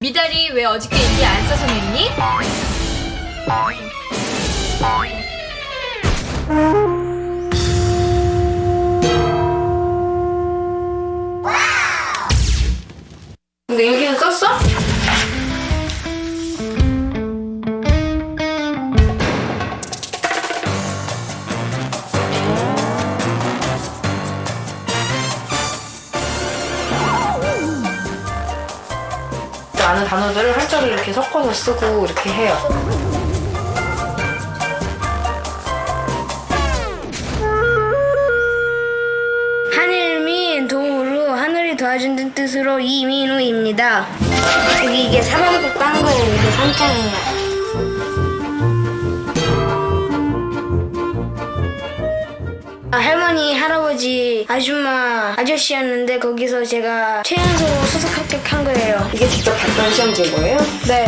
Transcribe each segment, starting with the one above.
미달이 왜 어저께 일기 안 써서 냈니? 근데 일기는 썼어? 아는 단어들을 한자로 이렇게 섞어서 쓰고 이렇게 해요. 하늘민 도우루 하늘이 도와준다는 뜻으로 이민우입니다. 여기 이게 사방국 딴 거예요. 이게 산장이에요. 아, 할머니, 할아버지, 아줌마, 아저씨였는데 거기서 제가 최연소로 수석 합격한 거예요. 이게 직접 봤던 시험지인 거예요? 네.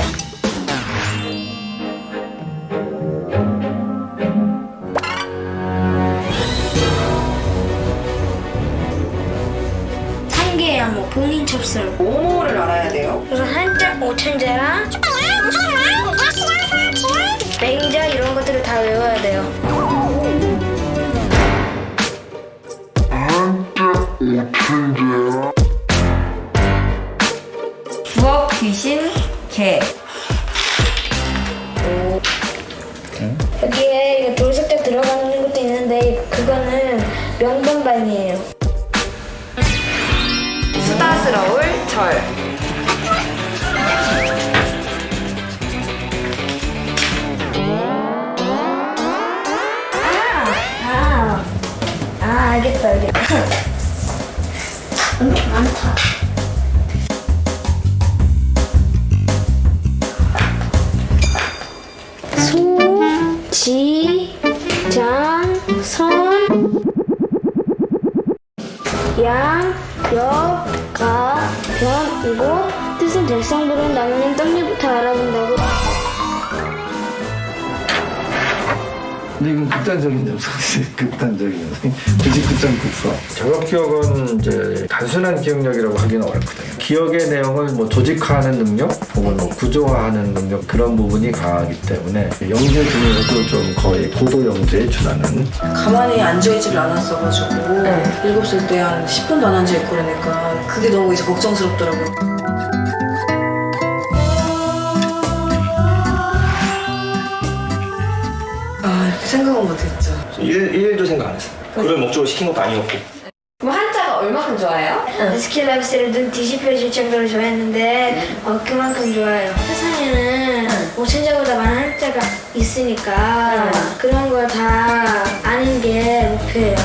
상계야 뭐 봉인 첩설 뭐뭐를 알아야 돼요? 그래서 한자 오천자랑 맹자 이런 것들을 다 외워야 돼요 귀신 개. 여기에 돌석자 들어가는 것도 있는데 그거는 명반반이에요. 수다스러울 절. 아, 아 알겠다 알겠다. 엄청 많다 장, 선, 양, 역, 가, 변이고 뜻은 될성부로 나누는 떡잎부터 알아본다고 근데 이건 극단적인 녀석이지. 극단적인 녀석 99.94 저격 기억은 이제 단순한 기억력이라고 하기는 어렵거든요. 기억의 내용을 뭐 조직화하는 능력 혹은 뭐 구조화하는 능력 그런 부분이 강하기 때문에 영재 중에서도 좀 거의 고도 영재에 준하는. 가만히 앉아있지를 않았어가지고 일곱 살 때 한 10분도 안 앉아있고 그러니까 그게 너무 이제 걱정스럽더라고요. 아 생각은 못했죠. 일, 일도 생각 안 했어요. 그걸 목적으로 시킨 것도 아니었고. 그럼 한자가 얼마큼 좋아해요? 스킬라비스를 눈 뒤집혀질 정도로 좋아했는데 어, 그만큼 좋아요. 세상에는 오천자보다 많은 한자가 있으니까 그런 걸 다 아는 게 목표예요.